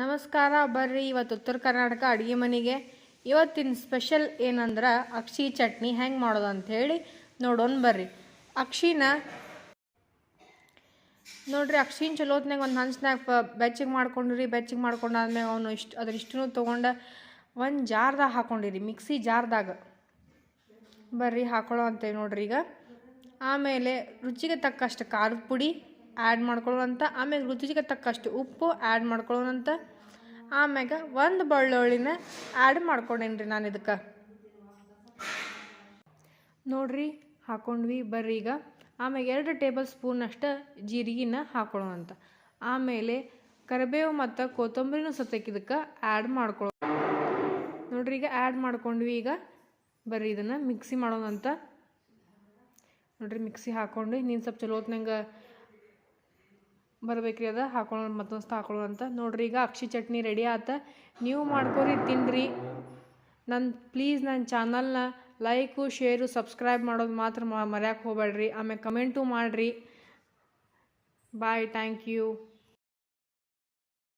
ನಮಸ್ಕಾರ, ಬರ್ರಿ ಇವತ್ತು ಉತ್ತರ ಕರ್ನಾಟಕ ಅಡುಗೆ ಮನೆಗೆ. ಇವತ್ತಿನ ಸ್ಪೆಷಲ್ ಏನಂದ್ರೆ ಅಕ್ಷಿ ಚಟ್ನಿ ಹೆಂಗೆ ಮಾಡೋದು ಅಂಥೇಳಿ ನೋಡೋಣ ಬರ್ರಿ. ಅಕ್ಷಿನ ನೋಡ್ರಿ, ಅಕ್ಷಿನ ಚಲೋತ್ನಾಗ ಒಂದು ಹಂಚ್ನಾಗ ಬೆಚ್ಚಗೆ ಮಾಡ್ಕೊಂಡ್ರಿ, ಬೆಚ್ಚಗೆ ಮಾಡ್ಕೊಂಡಾದ್ಮೇಲೆ ಅವನು ಇಷ್ಟು ಅದ್ರ ಇಷ್ಟೂ ತೊಗೊಂಡು ಒಂದು ಜಾರ್ದಾಗ ಹಾಕೊಂಡಿರಿ, ಮಿಕ್ಸಿ ಜಾರ್ದಾಗ. ಬರ್ರಿ ಹಾಕೊಳ್ಳೋ ಅಂತೇಳಿ ನೋಡ್ರಿ ಈಗ. ಆಮೇಲೆ ರುಚಿಗೆ ತಕ್ಕಷ್ಟು ಖಾರದ ಪುಡಿ ಆ್ಯಡ್ ಮಾಡ್ಕೊಳ್ಳುವಂಥ ಆಮೇಲೆ ರುಚಿಗೆ ತಕ್ಕಷ್ಟು ಉಪ್ಪು ಆ್ಯಡ್ ಮಾಡ್ಕೊಳ್ಳೋಣಂತ. ಆಮ್ಯಾಗ ಒಂದು ಬೆಳ್ಳುಳ್ಳಿನ ಆ್ಯಡ್ ಮಾಡ್ಕೊಂಡೇನಿ ರೀ ನಾನು ಇದಕ್ಕೆ. ನೋಡ್ರಿ, ಹಾಕೊಂಡ್ವಿ ಬರ್ರಿ ಈಗ. ಆಮೇಲೆ ಎರಡು ಟೇಬಲ್ ಸ್ಪೂನ್ ಅಷ್ಟು ಜೀರಿಗೆನ ಹಾಕೊಳ್ಳೋಣಂತ. ಆಮೇಲೆ ಕರಿಬೇವು ಮತ್ತು ಕೊತ್ತಂಬರಿನೂ ಸತಕ್ಕೆ ಇದಕ್ಕೆ ಆ್ಯಡ್ ಮಾಡ್ಕೊಳ್ಳೋ ನೋಡ್ರಿ ಈಗ ಆ್ಯಡ್ ಮಾಡ್ಕೊಂಡ್ವಿ ಈಗ. ಬರ್ರಿ ಇದನ್ನು ಮಿಕ್ಸಿ ಮಾಡೋಣಂತ. ನೋಡ್ರಿ ಮಿಕ್ಸಿ ಹಾಕ್ಕೊಂಡು ನೀನು ಸ್ವಲ್ಪ ಚಲೋ ಹೊತ್ನಂಗೆ ಬರ್ಬೇಕ್ರಿ ಅದ ಹಾಕೊಳ್ಳೋ ಮತ್ತೊಂದು ಹಾಕೊಳ್ಳೋ ಅಂತ. ನೋಡ್ರಿ, ಈಗ ಅಕ್ಷಿ ಚಟ್ನಿ ರೆಡಿ ಆತ. ನೀವು ಮಾಡ್ಕೊರಿ ತಿನ್ನಿರಿ ನನ್ನ ಪ್ಲೀಸ್ ನನ್ನ ಚಾನಲ್ನ ಲೈಕು ಶೇರು ಸಬ್ಸ್ಕ್ರೈಬ್ ಮಾಡೋದು ಮಾತ್ರ ಮರ್ಯಾಕೆ ಹೋಗ್ಬೇಡ್ರಿ. ಆಮೇಲೆ ಕಮೆಂಟು ಮಾಡಿರಿ. Bye thank you